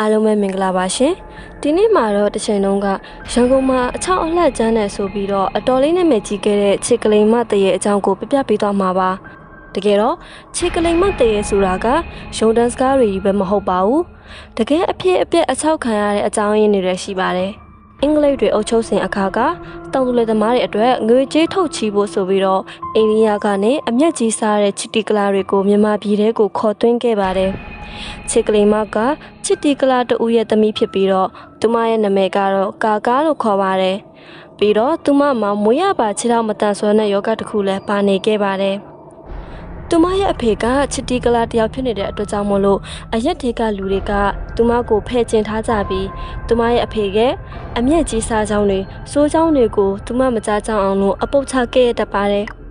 အားလုံးပဲမင်္ဂလာပါရှင်ဒီနေ့မှာတော့တစ်ချိန်လုံးကရန်ကုန်မှာအချောင်းအလှကျန်းတယ်ဆိုပြီးတော့အတော်လေးနဲ့မဲ့ကြီးခဲ့တဲ့ချစ်ကလေးမတရေအကြောင်းကိုပြပြပေးသွားမှာပါတကယ်တော့ချစ်ကလေးမတရေဆိုတာကရုံတန်းစကားတွေကြီးပဲမဟုတ်ပါဘူးတကယ်အဖြစ်အပျက်အချောက်ခံရတဲ့အကြောင်းရင်းတွေလည်းရှိပါတယ် အင်္ဂလိပ်တွေအုပ်ချုပ်စဉ်အခါကတောင်သူလယ်သမားတွေအတွက်ငွေကြေးထုတ်ချီဖို့ဆိုပြီးတော့အိန္ဒိယကနေအမျက်ကြီးစားတဲ့ချစ်တီကလာတွေကိုမြန်မာပြည်ထဲကိုခေါ်သွင်းခဲ့ပါတယ်။ချစ်ကလေးမကချစ်တီကလာတူရဲ့သမီးဖြစ်ပြီးတော့သူမရဲ့နာမည်ကတော့ကာကာလို့ခေါ်ပါတယ်။ပြီးတော့သူမမှာမွေးရပါခြေထောက်မတန်ဆွမ်းတဲ့ယောဂတစ်ခုလည်းပါနေခဲ့ပါတယ်။သူမရဲ့အဖေကချစ်တီကလာတယောက်ဖြစ်နေတဲ့အတွက်ကြောင့်မလို့အရက်တွေကလူတွေက သူမကိုဖဲ့ကျင်ထားကြပြီးသူမရဲ့အဖေကအမျက်ကြီးစားချောင်းတွေစိုးချောင်းတွေကိုသူမမကြားကြအောင်လို့အပုတ်ချခဲ့ရတတ်ပါတယ်။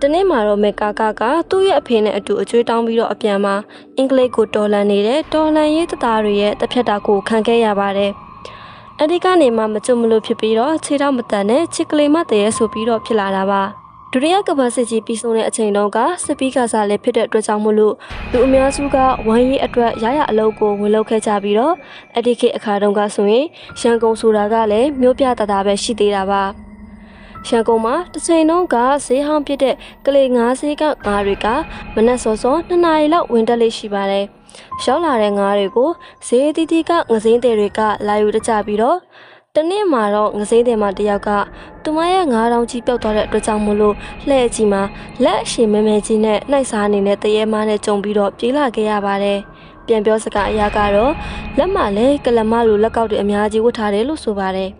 တနေ့မှာတော့မေကာကာကသူ့ရဲ့အဖေနဲ့အတူအကျွေးတောင်းပြီးတော့အပြန်မှာအင်္ဂလိပ်ကိုတော်လန်နေတဲ့တော်လန်ရေးတသားတွေရဲ့တစ်ဖြတ်တာကိုခံခဲ့ရပါတယ်။အဲဒီကနေမှမကြုံမလို့ဖြစ်ပြီးတော့ခြေထောက်မတန်နဲ့ချစ်ကလေးမတရေဆိုပြီးတော့ဖြစ်လာတာပါ။ ဒုတိယကမ္ဘာစစ်ကြီးပြီးဆုံးတဲ့အချိန်တုန်းကစပီးကာစာလည်းဖြစ်တဲ့အတွက်ကြောင့်မို့လို့လူအများစုကဝိုင်းရေးအတွက်ရရအလုပ်ကိုဝင်လုပ်ခဲ့ကြပြီးတော့အဲ့ဒီခေတ်အခါတုန်းကဆိုရင်ရန်ကုန်ဆိုတာကလည်းမြို့ပြတသားပဲရှိသေးတာပါရန်ကုန်မှာတစ်ချိန်လုံးကဈေးဟောင်းပြတဲ့ကလေးငါးဈေးကငါးတွေကမနက်စောစော2နာရီလောက်ဝင်တက်လေးရှိပါတယ်။ရောက်လာတဲ့ငါးတွေကိုဈေးတီးတီးကငစင်းတွေတွေကလာယူတကြပြီးတော့ တနေ့မှာတော့ငစိမ့်တယ်မှာတယောက်ကသူမရဲ့ငါးတောင်ကြီးပျောက်သွားတဲ့အတွက်ကြောင့်မလို့လှဲ့ကြီးမှာလက်အရှင်မဲမဲကြီးနဲ့နှိုက်စားအနေနဲ့တရေမနဲ့ကြုံပြီးတော့ပြေးလာခဲ့ရပါတယ်။ပြန်ပြောစကားအရာကတော့လက်မလည်းကလမလိုလက်ကောက်တွေအများကြီးဝတ်ထားတယ်လို့ဆိုပါတယ်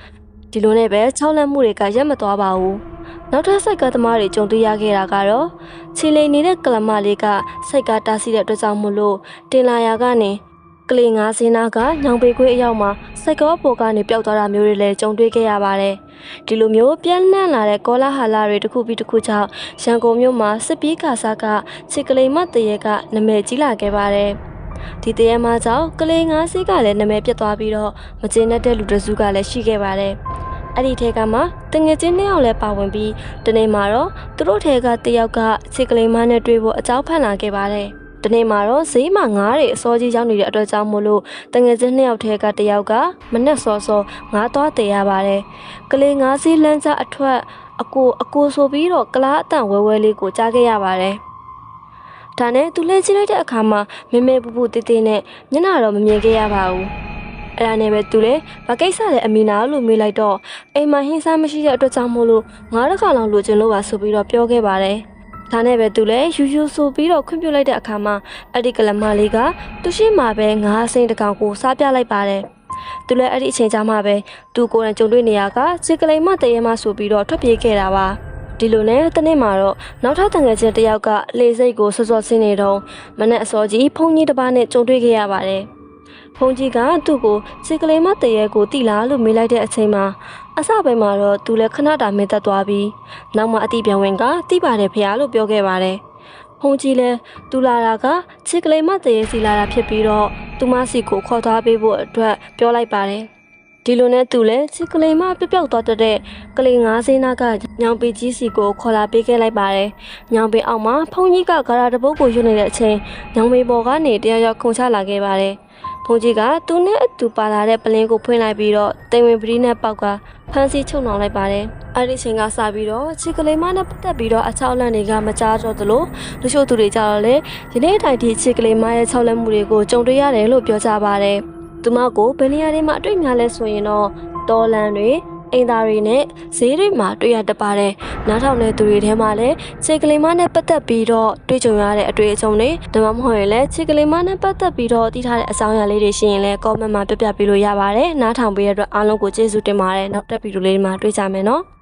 ။ဒီလိုနဲ့ပဲချောင်းလက်မှုတွေကရက်မသွားပါဘူး။နောက်ထပ်စိုက်ကသမားတွေကြုံတွေ့ရခဲ့တာကတော့ခြေလိမ်နေတဲ့ကလမလေးကစိုက်ကတားဆီးတဲ့အတွက်ကြောင့်မလို့တင်လာရာကနေ ကလေးငါးစင်းနာကညောင်ပေခွေးအရောက်မှာစိုက်ကောပေါ်ကနေပျောက်သွားတာမျိုးတွေလည်းကြုံတွေ့ခဲ့ရပါတယ်။ဒီလိုမျိုးပြန့်နှံ့လာတဲ့ကောလာဟာလာတွေတစ်ခုပြီးတစ်ခုကြောင့်ရန်ကုန်မြို့မှာစစ်ပြေးကာစားကချစ်ကလေးမတရေကနာမည်ကြီးလာခဲ့ပါတယ်။ဒီတရေမကြောင့်ကလေးငါးစီးကလည်းနာမည်ပြတ်သွားပြီးတော့မကျေနပ်တဲ့လူတစုကလည်းရှိခဲ့ပါတယ်။အဲ့ဒီထဲကမှတငယ်ချင်းနှစ်ယောက်လည်းပါဝင်ပြီးတနေ့မှာတော့သူတို့ထဲကတယောက်ကချစ်ကလေးမနဲ့တွေ့ဖို့အကြောင်းဖန်လာခဲ့ပါတယ်။ ဒီနေ့မှာတော့ဈေးမှာငားတွေအစောကြီးရောက်နေတဲ့အတွက်ကြောင့်မို့လို့တငယ်ချင်းနှစ်ယောက်ထဲကတယောက်ကမနဲ့စောစောငားသွားတည်ရပါတယ်။ကလေးငားစည်းလမ်းကြအထွက်အကိုအကိုဆိုပြီးတော့ကလားအတန်ဝဲဝဲလေးကိုကြားခဲ့ရပါတယ်။ဒါနဲ့သူလဲကြည့်လိုက်တဲ့အခါမှာမမေပူပူတေးသေးနဲ့မျက်နှာတော့မမြင်ခဲ့ရပါဘူး။အဲ့ဒါနဲ့ပဲသူလေဗကိစ္စလည်းအမီနာလို့မေးလိုက်တော့အိမ်မှာဟင်းစားမရှိတဲ့အတွက်ကြောင့်မို့လို့ငါးတစ်ခါလောက်လိုချင်လို့ပါဆိုပြီးတော့ပြောခဲ့ပါတယ်။ ဒါနဲ့ပဲသူလည်းယူယူဆိုပြီးတော့ခွင့်ပြုလိုက်တဲ့အခါမှာအဲ့ဒီကလမလေးကသူရှိမှပဲငါးစိမ့်တကောင်ကိုစားပြလိုက်ပါတယ်သူလည်းအဲ့ဒီအချိန်ကြာမှပဲသူကိုယ်တိုင်ကြုံတွေ့နေရကချစ်ကလေးမတရေမဆိုပြီးတော့ထွက်ပြေးခဲ့တာပါဒီလိုနဲ့တနေ့မှာတော့နောက်ထပ်တန်ငယ်ချင်းတယောက်ကလေစိတ်ကိုစောစောဆင်းနေတော့မနဲ့အစောကြီးဖုန်ကြီးတစ်ပါးနဲ့ကြုံတွေ့ခဲ့ရပါတယ် ဖုန်ကြီးကသူ့ကိုချစ်ကလေးမတရေကိုတိလားလို့မေးလိုက်တဲ့အချိန်မှာအစပိုင်းမှာတော့သူလည်းခဏတာမင်းသက်သွားပြီးနောက်မှအတိပြန်ဝင်ကတိပါတယ်ဖေလို့ပြောခဲ့ပါတယ်။ဖုန်ကြီးလည်းသူလာတာကချစ်ကလေးမတရေစီလာတာဖြစ်ပြီးတော့သူမစီကိုခေါ်သွားပေးဖို့အတွက်ပြောလိုက်ပါတယ်။ဒီလိုနဲ့သူလည်းချစ်ကလေးမပျောက်ပျောက်သွားတဲ့ကလေးငါးစင်းနာကညောင်ပေကြီးစီကိုခေါ်လာပေးခဲ့လိုက်ပါတယ်။ညောင်ပေအောက်မှာဖုန်ကြီးကဂရာတပုတ်ကိုရွတ်နေတဲ့အချိန်ညောင်ပေပေါ်ကနေတယောက်ယောက်ခုန်ချလာခဲ့ပါတယ်။ ဘုန်းကြီးကသူနဲ့အတူပါလာတဲ့ပလင်းကိုဖွင့်လိုက်ပြီးတော့တိမ်ဝင်ပရီးနဲ့ပေါက်ကဖမ်းဆီးချုပ်နှောင်လိုက်ပါတယ်။အဲ့ဒီချိန်ကစပြီးတော့ချစ်ကလေးမနဲ့ပတ်သက်ပြီးတော့အချောက်လန့်တွေကမကြားတော့သလိုလူချို့သူတွေကြတော့လေယနေ့တိုင်ဒီချစ်ကလေးမရဲ့ချောက်လက်မှုတွေကိုကြုံတွေ့ရတယ်လို့ပြောကြပါတယ်။သူမကိုဘယ်နေရာတွေမှာအတွေ့များလဲဆိုရင်တော့တော်လန်တွေ အိမ်သားတွေနဲ့ဈေးတွေမှာတွေ့ရတတ်ပါတယ်။နားထောင်တဲ့သူတွေထဲမှာလည်းခြေကလေးမနဲ့ပတ်သက်ပြီးတော့တွေ့ကြုံရတဲ့အတွေ့အကြုံတွေဒါမှမဟုတ်ရင်လည်းခြေကလေးမနဲ့ပတ်သက်ပြီးတော့သိထားတဲ့အကြောင်းအရာလေးတွေရှိရင်လည်း comment မှာပြပြပေးလို့ရပါတယ်။နားထောင်ပေးရတဲ့အတွက်အားလုံးကိုကျေးဇူးတင်ပါတယ်။နောက်တက်ဗီဒီယိုလေးမှာတွေ့ကြမယ်နော်။